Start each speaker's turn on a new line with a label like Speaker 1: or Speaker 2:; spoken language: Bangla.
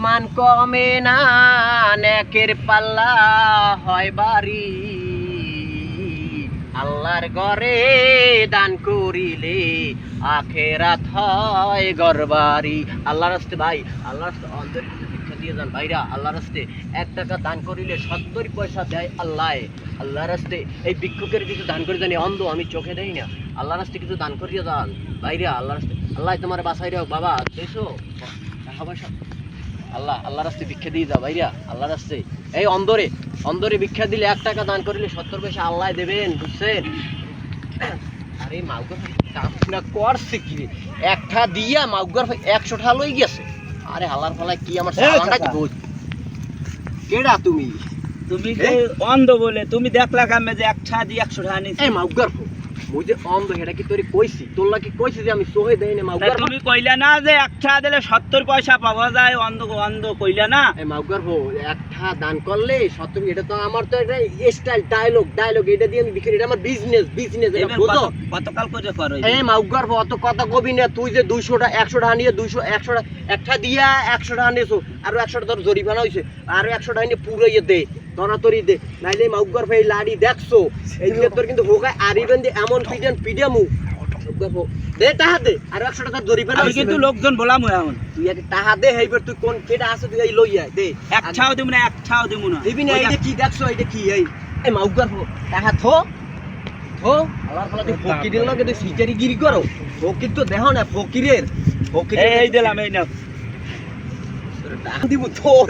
Speaker 1: ইমান কমে না, নেকের পাল্লা হয় বাড়ি। আল্লাহর ঘরে দান করিলে আখেরাত হয় গরবারি আল্লাহর রাস্তে ভাই, আল্লাহর রাস্তে অন্তর শিক্ষা দিয়ে যান। ভাইরা, আল্লাহর রাস্তে এক টাকা দান করিলে সত্তর পয়সা দেয় আল্লাহ। আল্লাহর রাস্তে এই ভিক্ষুকের কিছু দান করে জানি অন্ধ আমি চোখে দেই না। আল্লাহর রাস্তে কিছু দান করিয়ে যান। ভাইরা, আল্লাহর রাস্তে আল্লাহ তোমার বাসায় রাখ বাবা। দেখছ? টাকা পয়সা। আল্লাহ আল্লাহ রাস্তে ভিক্ষা দিয়ে যাও ভাইরা আল্লাহ রাস্তে। এই অন্দরে অন্দরে ভিক্ষা দিলে এক টাকা দান করিলে সত্তর পয়সা আল্লাহ দেবেন বুঝছেন? আরে মাউগর কাপনা করছে কি একটা দিয়া মাউগর একশো টা লই গেছে। আরে আল্লাহর ফলায় কি আমার সালানটা বোঝ কেডা তুমি?
Speaker 2: তুমি যে অন্ধ বলে তুমি দেখলা কামে যে একটা দিয়ে একশো টাকা নিচ্ছি
Speaker 1: এই মাউগর মুই যে অন্ধ এটা কি তোরে কইছি? তোর লাগি কইছি যে আমি সোহে দেই না
Speaker 2: তা
Speaker 1: মাউগর
Speaker 2: তুমি কইলা না যে একটা দিলে সত্তর পয়সা পাওয়া যায় অন্ধ অন্ধ কইলা না?
Speaker 1: এই মাউগর হো একটা দান করলে সত্তর এটা তো আমার তো একটা স্টাইল ডায়লগ ডায়লগ এটা দিয়ে আমি বিক্রি এটা আমার বিজনেস বিজনেস এটা বুঝো
Speaker 2: কতকাল করে করো
Speaker 1: এ মাউগার অত কথা কবি না তুই যে দুইশো টাকা একশো টাকা নিয়ে দুইশো একশো টাকা একটা দিয়া একশো টাকা নিয়েছো আরও একশো টাকা তোর জরিমানা হয়েছে আরও একশো টাকা নিয়ে পুরো ইয়ে দে। তরাতরি দে নাইলে মাউগার ভাই লাড়ি দেখছ। এই যে তোর কিন্তু হোগায় আরি বেঁধে এমন পিডিয়ান পিডিয়ামু দে টাহা দে আরও একশো টাকা জরিমানা
Speaker 2: আমি কিন্তু লোকজন বলাম এখন।
Speaker 1: তুই আগে টাহা দে হেইবার তুই কোন কেটা আছে তুই এই লইয়া দে।
Speaker 2: একটাও দিব না একটাও দিব না।
Speaker 1: দিবি না এইটা কি দেখছ এইটা কি এই এই মাউগার টাহা থো থো। আল্লাহর ফলা তুই ফকিরের লগে তুই সিচারি গিরি করো। ফকির তো দেহ না ফকিরের। ফকিরের
Speaker 2: এই দিলাম এই
Speaker 1: টাকা দিব তোর।